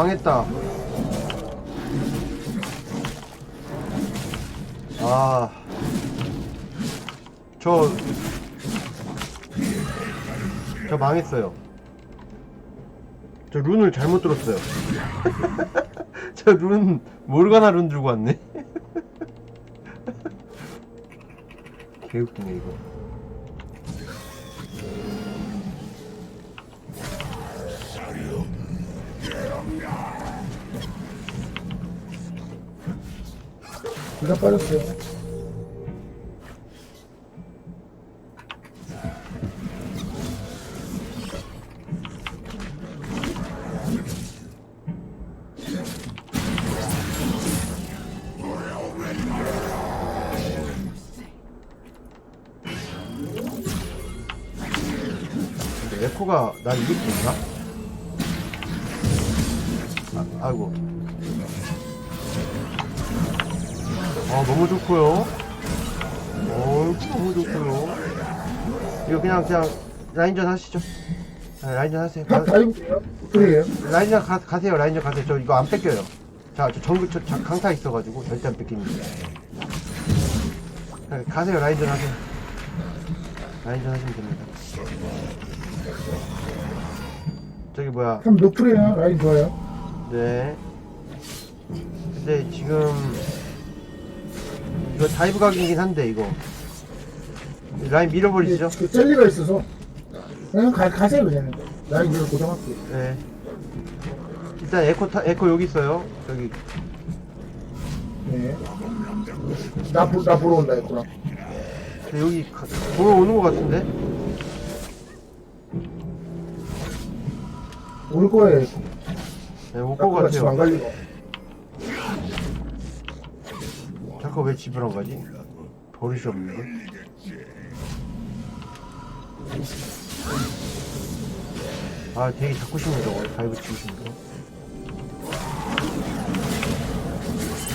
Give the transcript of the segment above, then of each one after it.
아 망했다 아 저, 저 망했어요. 저 룬을 잘못 들었어요. 저 룬, 모르가나 룬 들고 왔네. 개웃기네, 이거. 둘다 빠졌어요. 에코가 날 이길 수 있나? 아, 아이고. 아, 너무 좋고요. 어, 너무 좋고요. 이거 그냥, 그냥, 라인전 하시죠. 아, 라인전 하세요. 그래요. 라인전 가, 가세요, 라인전 가세요. 저 이거 안 뺏겨요. 자, 저 정글, 저, 자, 강타 있어가지고 절대 안 뺏깁니다. 아, 가세요, 라인전 하세요. 라인전 하시면 됩니다. 저기 뭐야, 참 노플이에요. 라인 좋아요. 네. 근데 지금 이거 다이브 각이긴 한데 이거 라인 밀어버리시죠? 그 젤리가 있어서 그냥 가, 가세요 그냥. 라인 이걸 고정할게요. 네. 일단 에코 타, 에코 여기 있어요. 저기 네. 나, 보, 나 보러 온다 했구나. 근데 여기 가, 보러 오는 것 같은데? 올 거예요. 네, 올것 같아요. 갈리고. 잠깐 왜안 가지? 버릇이 없는데? 아 되게 잡고 싶네 저거 다이브 치고 싶네.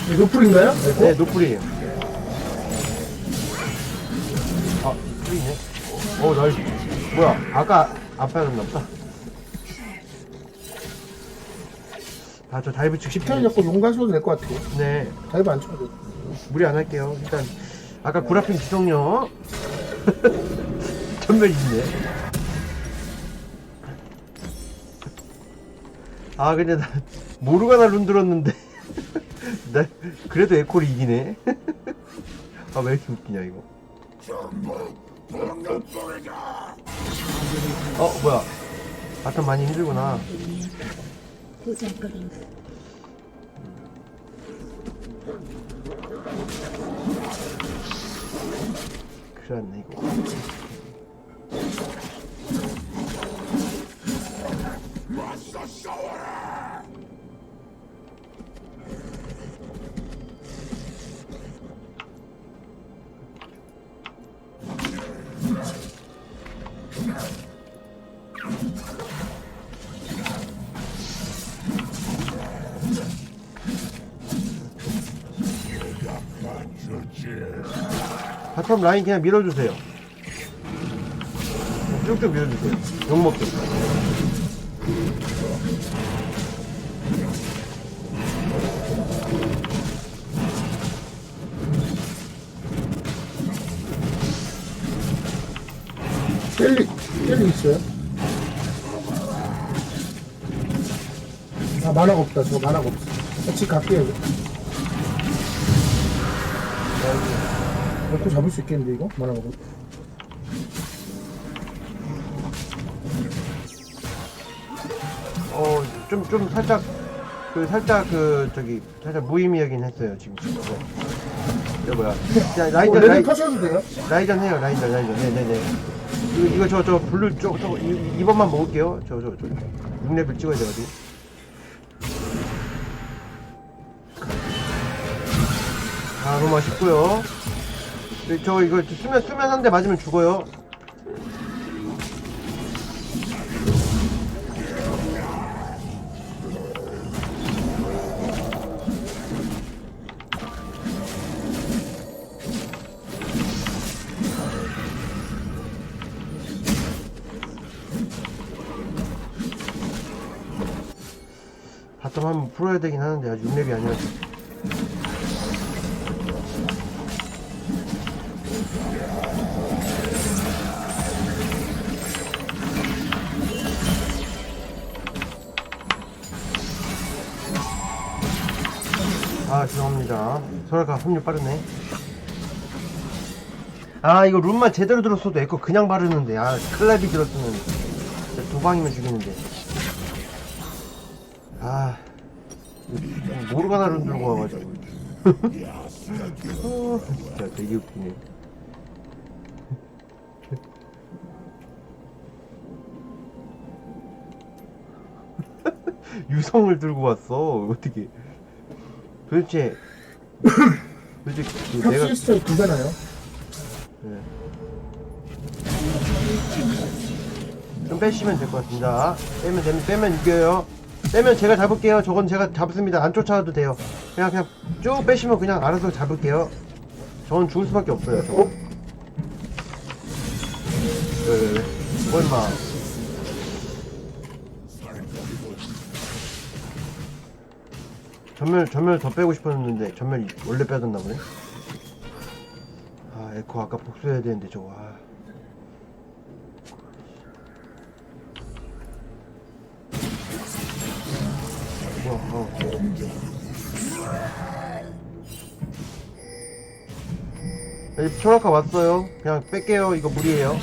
네, 노플인가요? 네, 노플이에요. 아, 풀이네. 어, 나, 뭐야, 아까 안 빠졌나 보다. 아, 저 다이브 치고 싶네. 잡고 용 가셔도 될 것 같아요. 네, 다이브 안 쳐도 돼. 무리 안 할게요. 일단, 아까 구라핀 지성요. 전멸 있네. 아, 근데 나, 모르가나 룬 들었는데. 나, 그래도 에콜이 이기네. 아, 왜 이렇게 웃기냐, 이거. 어, 뭐야. 바텀 많이 힘들구나. 고정거 바텀 라인 그냥 밀어주세요. 쭉쭉 밀어주세요. 욕먹게. 젤리, 젤리 있어요? 아, 만화가 없다. 저 만화가 없어. 같이 갈게요. 먹 고 잡을 수 있겠는데, 이거? 없어. 어, 좀, 좀 살짝, 그, 살짝, 그, 저기, 살짝 무의미하긴 했어요, 지금. 네. 이거 뭐야. 자, 어, 라인전, 레드 라인, 터셔도 돼요? 라인전 해요, 라인전, 라인전. 네네네. 이거, 이거 저, 저, 블루, 저, 저, 이, 이번만 먹을게요. 저, 저, 저. 6레벨 찍어야 돼가지고. 아, 너무 맛있고요 네, 저, 이거 수면 수면 한 대 맞으면 죽어요. 바텀 한번 풀어야 되긴 하는데 아직 음랩이 아니었어. 돌아가 확률 빠르네. 아 이거 룸만 제대로 들었어도 에코 그냥 바르는데. 아 클랩이 들었으면. 도방이면 죽이는데. 아 모르가나 룸 들고 와가지고. 어, 진짜 되게 웃기네. 유성을 들고 왔어. 어떻게. 도대체 솔직히 내가 탑시스템 두개나요? 네. 좀 빼시면 될 것 같습니다. 빼면 되면 빼면 이겨요. 빼면 제가 잡을게요. 저건 제가 잡습니다. 안 쫓아와도 돼요. 그냥 그냥 쭉 빼시면 그냥 알아서 잡을게요. 저건 죽을 수밖에 없어요. 저건. 왜, 왜, 왜. 뭐 임마. 전멸 전멸 더 빼고 싶었는데 전멸 원래 빼졌나 보네. 아 에코 아까 복수해야 되는데 저거. 아. 뭐야? 어. 네, 여기 초라카 왔어요. 그냥 뺄게요. 이거 무리예요.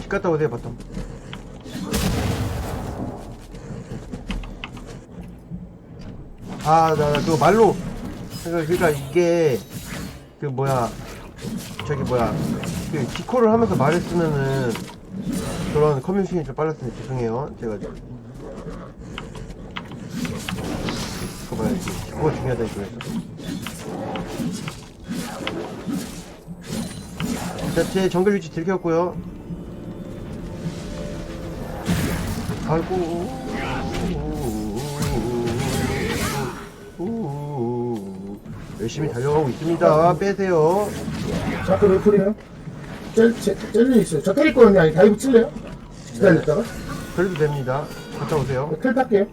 집 갔다 오세요 바텀. 아, 나, 그 말로. 그러니까, 이게, 그 뭐야, 저기 뭐야, 그 디코를 하면서 말했으면은 그런 커뮤니케이션이 좀 빨랐으면 죄송해요. 제가. 그거 봐야지. 기코가 중요하다 이거에서. 자, 제 정글 위치 들켰고요. 아이고. 열심히 달려가고 있습니다. 빼세요. 자꾸 왜 풀이에요? 젤리 있어요 저 때릴 거는 아니 다이브 칠래요? 기다렸다가. 그래도 됩니다. 갔다 오세요. 텔 탈게요.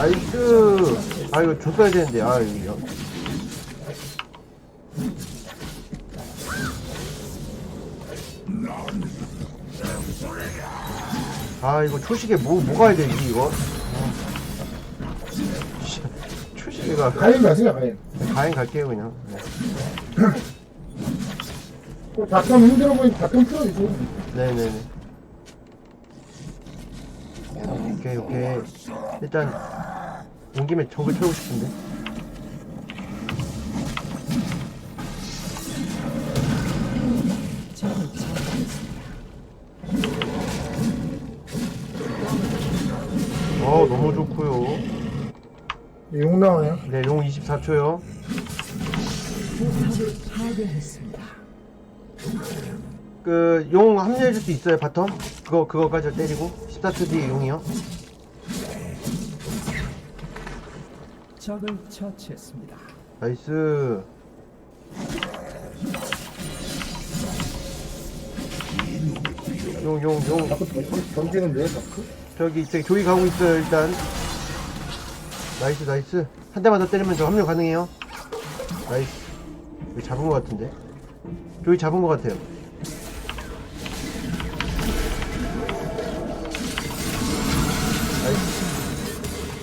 나이스. 아 이거 줬어야 되는데. 아 이거. 아 이거 초식에 뭐 뭐가 해야 되지 이거? 아. 씨, 초식에가 가인 가세요 가인. 가행 갈게요 그냥. 네. 그 바텀 힘들어 보이면 바텀 풀어주죠. 네네네. 오케이 오케이. 일단 온 김에 적을 채우고 싶은데. 어 너무 좋고요. 용 나와요. 네, 용 24초요. 파괴했습니다. 그용 합류해 줄 수 있어요, 바텀? 그거 그거까지 때리고 14초 뒤에 용이요. 적을 처치했습니다. 나이스. 용, 용, 용. 자꾸 던- 던지는데 자꾸. 저기, 저기 조이 가고 있어요, 일단. 나이스, 나이스. 한 대만 더 때리면 저 합류 가능해요. 나이스. 잡은 것 같은데. 조이 잡은 것 같아요.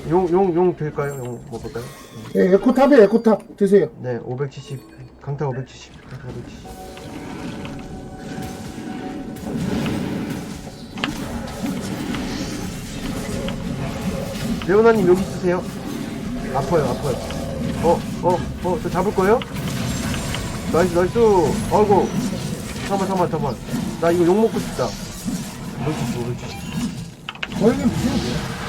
용, 용, 용 될까요? 용 먹을까요? 예, 에코탑에 에코탑 드세요. 네, 570. 강타 570. 강타 570. 레오나님 여기 있으세요? 아파요, 아파요. 어, 어, 어, 저 잡을 거예요? 나이스, 나이스. 아이고. 잠깐만, 잠깐만, 잠깐만. 나 이거 욕 먹고 싶다. 570, 570. 거인님 드세요. 아니, 저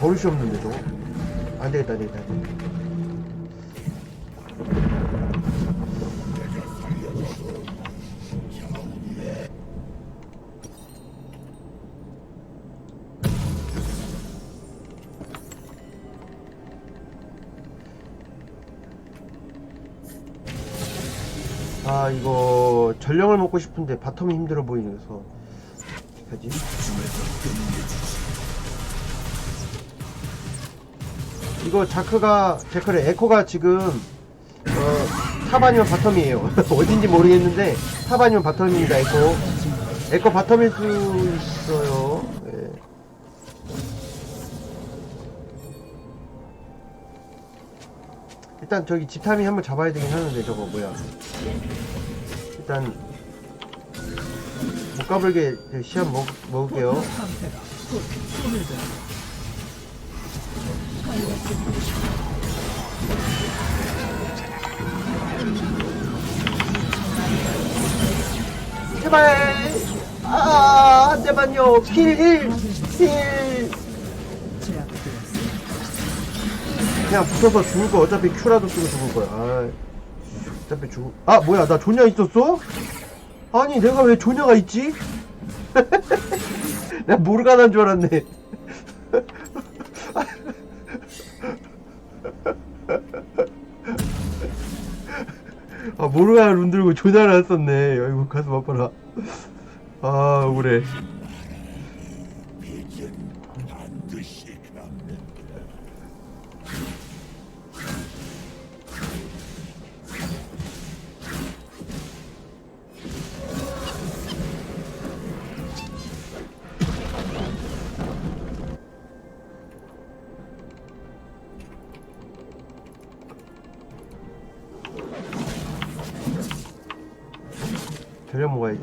버릇이 없는데 저거 안 되겠다 안 되겠다, 안 되겠다. 아 이거 전령을 먹고 싶은데 바텀이 힘들어 보이면서 어떡하지? 이거 자크가 제크래 에코가 지금 어, 탑 아니면 바텀이에요. 어딘지 모르겠는데 탑 아니면 바텀입니다 에코. 에코 바텀일 수 있어요. 예. 일단 저기 집탐이 한번 잡아야 되긴 하는데 저거 뭐야. 일단 못 가불게 저 시합 먹, 먹을게요 제발 아 한 대만요 힐힐힐 제압되었습니다. 그냥 붙어서 죽을 거 어차피 큐라도 쓰고 죽을 거야 아, 어차피 죽을 아 뭐야 나 조냐 있었어? 아니 내가 왜 조냐가 있지? 내가 모르가난 줄 알았네 모르가나 룬 들고 썼네. 아이고 가슴 아파라. 아 억울해 먹어야지.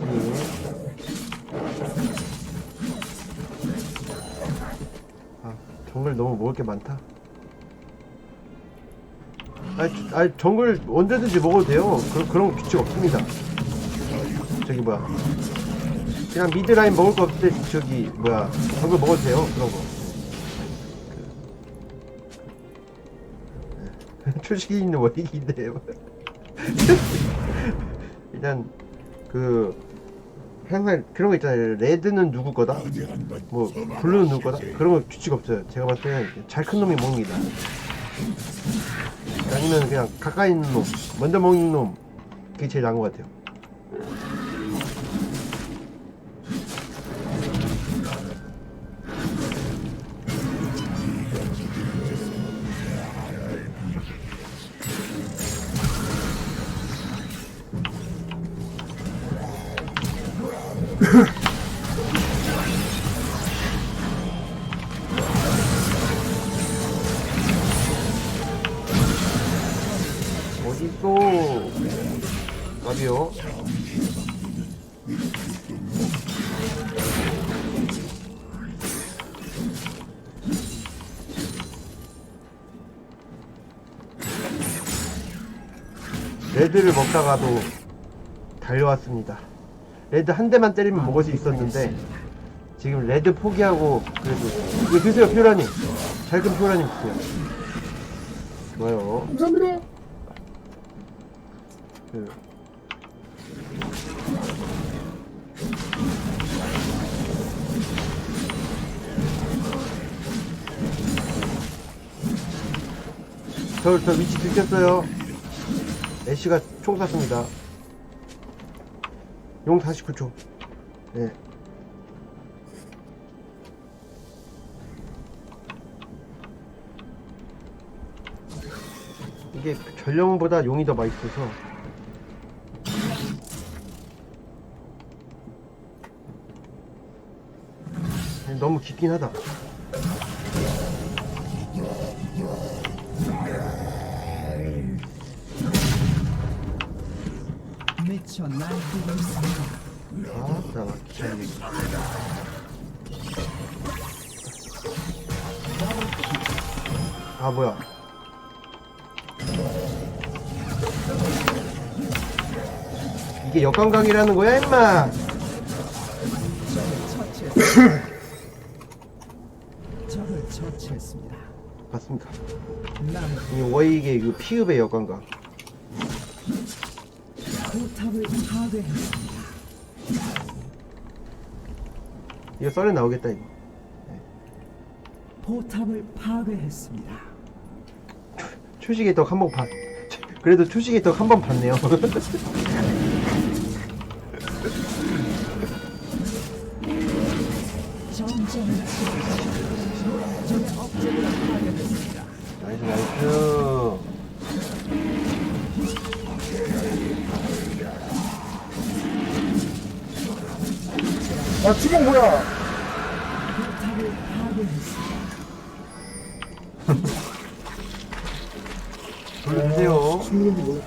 아, 정글 너무 먹을 게 많다. 아, 아 정글 언제든지 먹어도 돼요. 그, 그런 규칙 없습니다. 저기 뭐야. 그냥 미드라인 먹을 거때 저기 뭐야 정글 먹어도 돼요. 그런 거. 그, 초식이 있는 원익인데. 일단 그 항상 그런 거 있잖아요. 레드는 누구 거다? 뭐 블루는 누구 거다? 그런 거 규칙 없어요. 제가 봤을 때는 잘 큰 놈이 먹습니다. 아니면 그냥 가까이 있는 놈, 먼저 먹는 놈 그게 제일 나은 것 같아요. 어딨어? 나비요. 레드를 먹다가도 달려왔습니다. 레드 한 대만 때리면 먹을 수 있었는데 지금 레드 포기하고 그래도 이거 드세요 피오라님 잘금 피오라님 드세요 좋아요 감사합니다. 그 저, 저 위치 들켰어요. 애쉬가 총 쐈습니다. 용 49초. 네. 이게 전령보다 용이 더 맛있어서 너무 깊긴 하다. 미쳐 날뛰고 있습니다. 아, 나 귀찮네. 아, 뭐야. 이게 역관광이라는 거야, 임마! 처치했습니다. 맞습니까? 남 이 워익의 그 피읍의 여관가 포탑을 파괴했습니다. 이거 썰에 나오겠다 이거 네. 포탑을 파괴했습니다. 초식의 덕 한번 봤 그래도 초식의 덕 한번 봤네요 점점 나이스 나이스 아 지금 뭐야 친구인지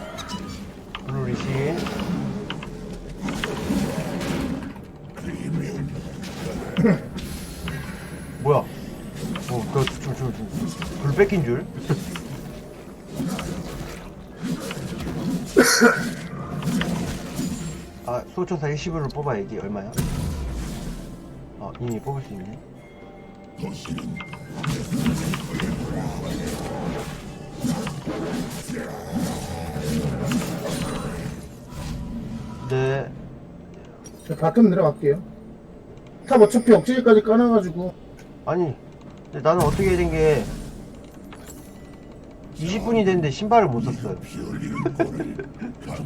저, 불 뺏긴 줄? 아, 소천사 1시불을 뽑아야지, 얼마야? 어, 이미 뽑을 수 있네. 네, 자 바텀 내려갈게요 탑 어차피 억제기까지 까놔가지고 아니 근데 나는 어떻게 된 게 20분이 됐는데 신발을 못 샀어요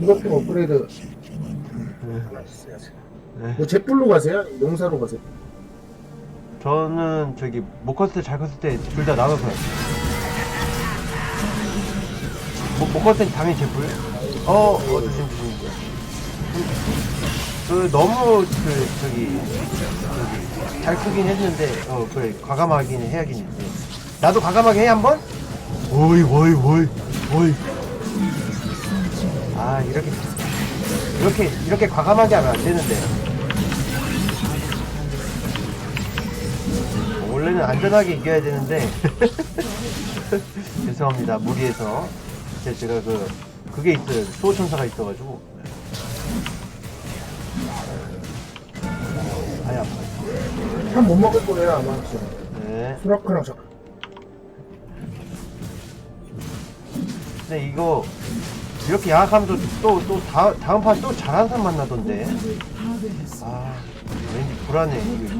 이것도 업그레이드 네. 뭐 jet불로 가세요? 용사로 가세요? 저는 저기 못 컸을 때 잘 컸을 때 둘 다 나눠서 해요. 못, 못 컸을 때 당연히 제불 어, 어 조심 조심 그 너무 그 저기 저기 잘 크긴 했는데 어 그래 과감하긴 해야겠는데 나도 과감하게 해 한번? 오이 오이 오이 오이. 아 이렇게 이렇게 이렇게 과감하게 하면 안 되는데. 원래는 안전하게 이겨야 되는데. 죄송합니다 무리해서. 제- 제가 그 그게 있어요. 수호천사가 있어가지고. 아파 탑못 먹을 거예요 아마. 지금 네. 수라크랑 작 근데 이거 이렇게 양악하면 또또 다음 판 또 잘하는 사람 만나던데. 아 왠지 불안해 이거.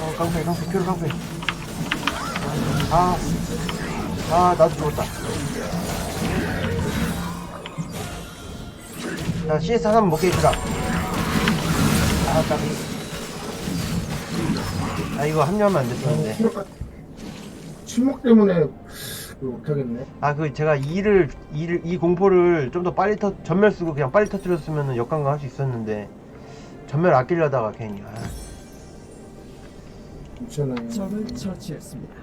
어, 깡패, 깡패, 큐로 깡패. 아, 아, 나도 죽었다. 자, CS 하나만 먹게 해주라. 아, 까비. 아, 이거 합류하면 안 됐었는데. 침묵 때문에 이거 못하겠네 아, 그, 제가 이를, 이를, 이 공포를 좀 더 빨리 터, 전멸 쓰고 그냥 빨리 터뜨렸으면 역강강 할 수 있었는데, 전멸 아끼려다가 괜히, 아. 괜찮아요 적을 처치했습니다.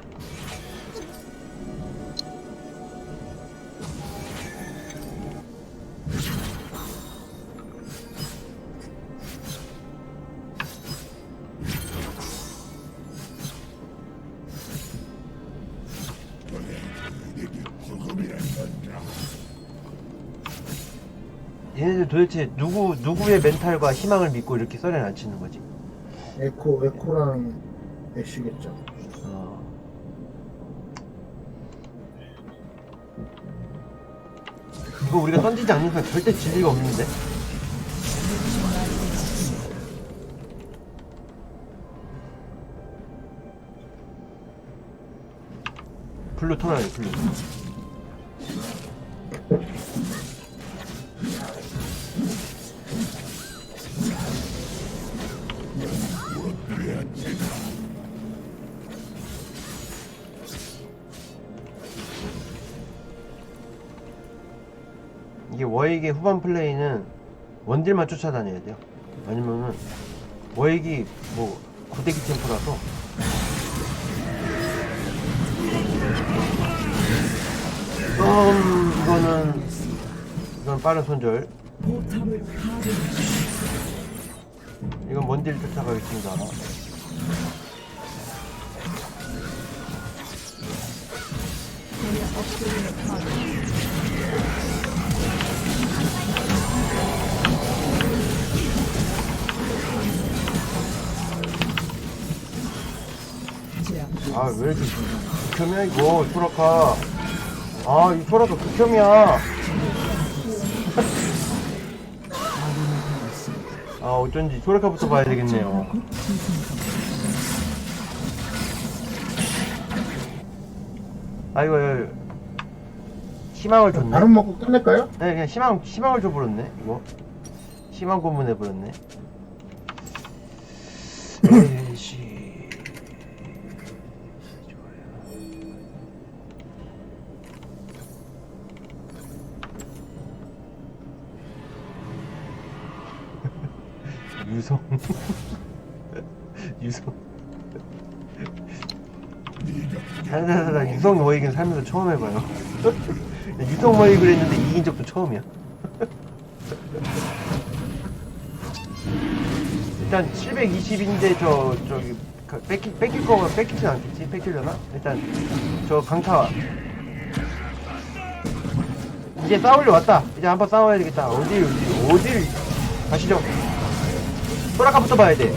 도대체 누구, 누구의 멘탈과 희망을 믿고 이렇게 썰에 안 치는 거지? 에코 에코랑 애쉬겠죠 어. 이거 우리가 던지지 않는 건 절대 질 리가 없는데? 블루 ton하게 블루 워익의 후반 플레이는 원딜만 쫓아다녀야 돼요. 아니면은 워익이 뭐 고데기 템포라서 음 이거는 이건 빠른 손절. 이건 원딜 쫓아가겠습니다. 아 왜 이렇게 극혐이야 이거 소라카. 아이 소라카 극혐이야. 아 어쩐지 소라카부터 봐야 되겠네요. 아 이거 희망을 줬네. 바로 먹고 끝낼까요? 네 그냥 희망 희망을 줘버렸네 이거. 심한 고문 해버렸네. 유성. 유성. 살살살 유성 워익은 살면서 처음 해봐요. 유성 워익을 했는데 이긴 적도 처음이야. 일단 720인데 저 저기 그 뺏기 뺏길 거가 뺏기진 않겠지? 뺏기려나? 일단 저 강타 이제 싸우려 왔다. 이제 한번 싸워야 되겠다. 어디 어디 어딜 가시죠. 소라카부터 봐야 돼.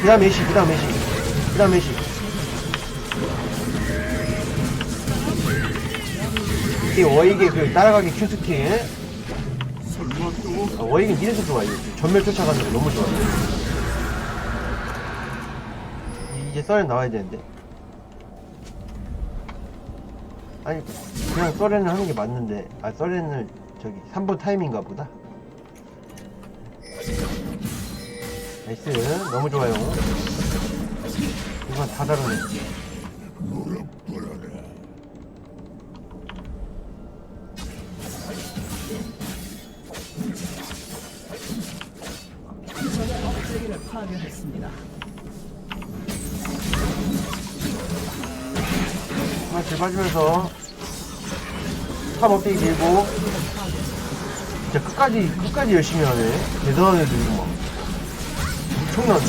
그 다음 메시, 그다음 메시, 그다음 메시. 이게 워익의 그 따라가기 큐 스킨. 아, 워익은 이래서 좋아. 이거 전멸 쫓아가는 거 너무 좋아. 이제 썰에 나와야 되는데. 아니 그냥 썰에는 하는 게 맞는데 아 썰에는 저기 3번 타임인가 보다. 나이스 너무 좋아요. 이건 다 다르네. 적의 업체계를 파괴했습니다. 하나 줄 빠지면서 탑 업데이 밀고 진짜 끝까지 끝까지 열심히 하네 대단한 애들 이거 막 엄청난데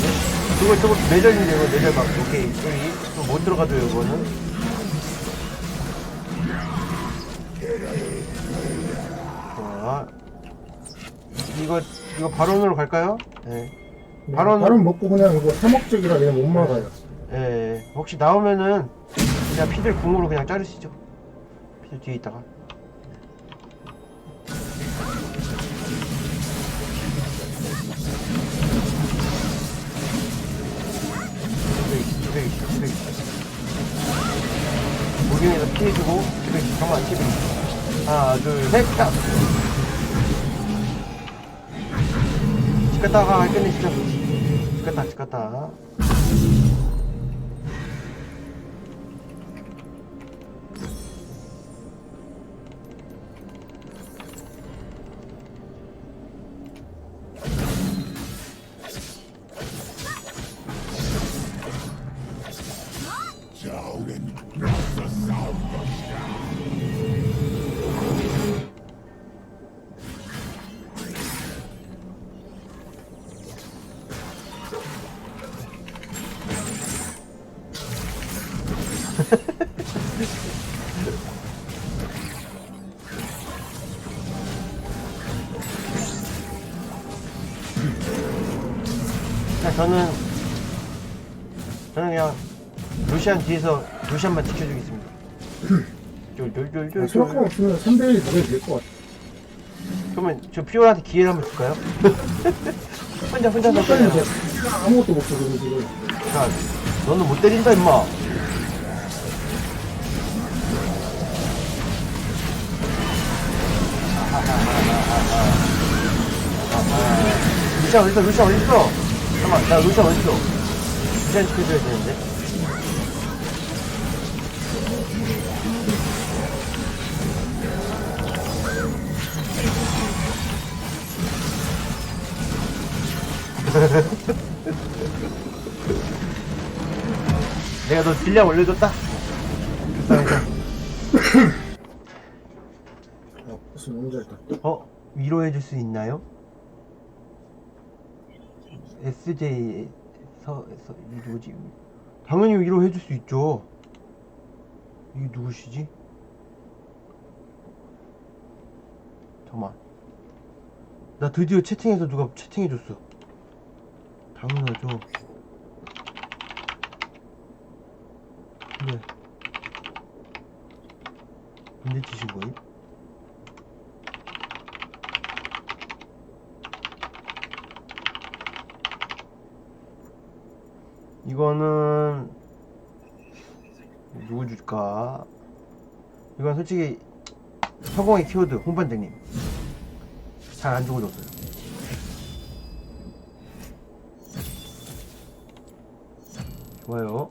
저거 저거 내절인데 이거 내절 막 오케이 여기 또못 들어가줘요 이거는 자 이거 이거 발언으로 갈까요? 네. 발언- 발언 먹고 그냥 이거 사먹적이라 그냥 못 막아요. 예, 혹시 나오면은 그냥 피들 궁으로 그냥 자르시죠. 피들 뒤에 있다가. 무경에서 피해주고 720 잠깐만 720 하나 둘셋 딱! 집 갔다가 끝내시죠. 집 갔다 저는 저는 그냥 루시안 뒤에서 루시안만 지켜주겠습니다. 아, 쫄쫄쫄쫄. 수락함 없으면 3대1 노래 될것 같아. 그러면 저 피오라한테 기회를 한번 줄까요? 혼자 혼자 시간이 넣었잖아요. 돼. 아무것도 못 써, 그럼 지금. 자, 너는 못 때린다 임마. 루시안 어딨어? 루시안 어딨어? 잠깐만, 나 루시안 어딨어? 루시안 지켜줘야 되는데. 내가 너 딜량 올려줬다? 아, 무슨 너무 잘 땄다. 어? 위로해줄 수 있나요? SJ 서, 서, 이 누구지? 당연히 위로 해줄 수 있죠. 이게 누구시지? 잠깐만. 나 드디어 채팅에서 누가 채팅해줬어. 당연하죠. 근데, 언제 치신 거임? 이거는 누구 줄까? 이건 솔직히 성공의 키워드 홍반장님. 잘 안 죽어졌어요. 좋아요.